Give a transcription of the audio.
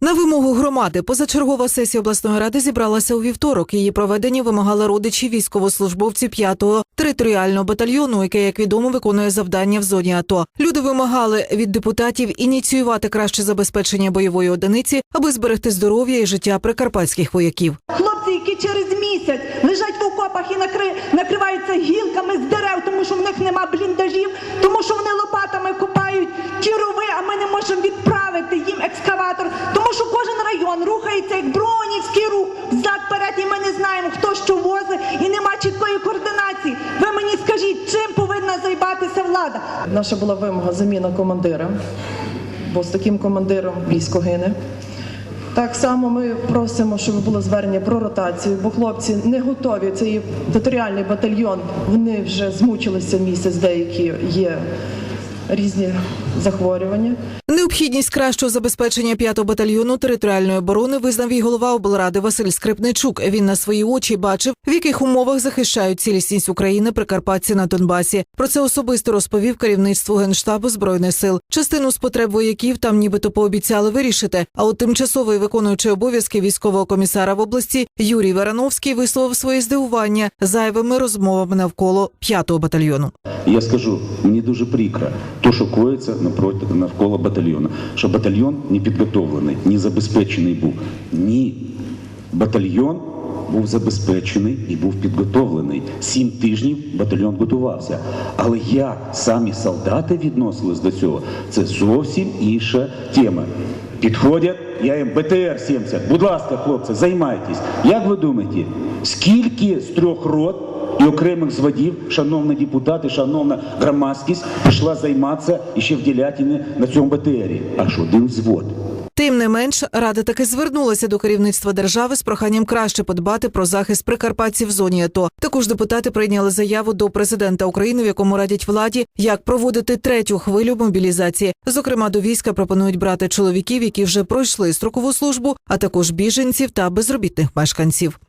На вимогу громади позачергова сесія обласної ради зібралася у вівторок. Її проведення вимагали родичі військовослужбовців 5-го територіального батальйону, який, як відомо, виконує завдання в зоні АТО. Люди вимагали від депутатів ініціювати краще забезпечення бойової одиниці, аби зберегти здоров'я і життя прикарпатських вояків. Хлопці, які через місяць лежать в окопах і накри... накриваються гілками з дерев, тому що в них нема бліндажів, тому що вони лопатами копають ті рови, а ми не можемо відправити їм екскаватор, тому що кожен район рухається як бронівський рух взад перед, і ми не знаємо, хто що возить, і нема чіткої координації. Ви мені скажіть, чим повинна займатися влада? Наша була вимога заміна командира, бо з таким командиром військо гине. Так само ми просимо, щоб було звернення про ротацію, бо хлопці не готові. Це є територіальний батальйон. Вони вже змучилися місяць, деякі є різні захворювання. Необхідність кращого забезпечення 5-го батальйону територіальної оборони визнав і голова облради Василь Скрипничук. Він на свої очі бачив, в яких умовах захищають цілісність України прикарпатці на Донбасі. Про це особисто розповів керівництву генштабу збройних сил. Частину з потреб вояків там нібито пообіцяли вирішити. А от тимчасовий виконуючий обов'язки військового комісара в області Юрій Варановський висловив своє здивування зайвими розмовами навколо 5-го батальйону. Я скажу, мені дуже прикро, то, що коїться навколо батальйону, що батальйон не підготовлений, не забезпечений був. Ні, батальйон був забезпечений і був підготовлений. Сім тижнів батальйон готувався. Але як самі солдати відносились до цього, це зовсім інша тема. Підходять, я їм БТР-70. Будь ласка, хлопці, займайтесь. Як ви думаєте, скільки з трьох рот і окремих зводів, шановні депутати, шановна громадськість, пішла займатися іще в Ділятіні на цьому БТРі? Аж один взвод. Тим не менш, рада таки звернулася до керівництва держави з проханням краще подбати про захист прикарпатців в зоні АТО. Також депутати прийняли заяву до президента України, в якому радять владі, як проводити третю хвилю мобілізації. Зокрема, до війська пропонують брати чоловіків, які вже пройшли строкову службу, а також біженців та безробітних мешканців.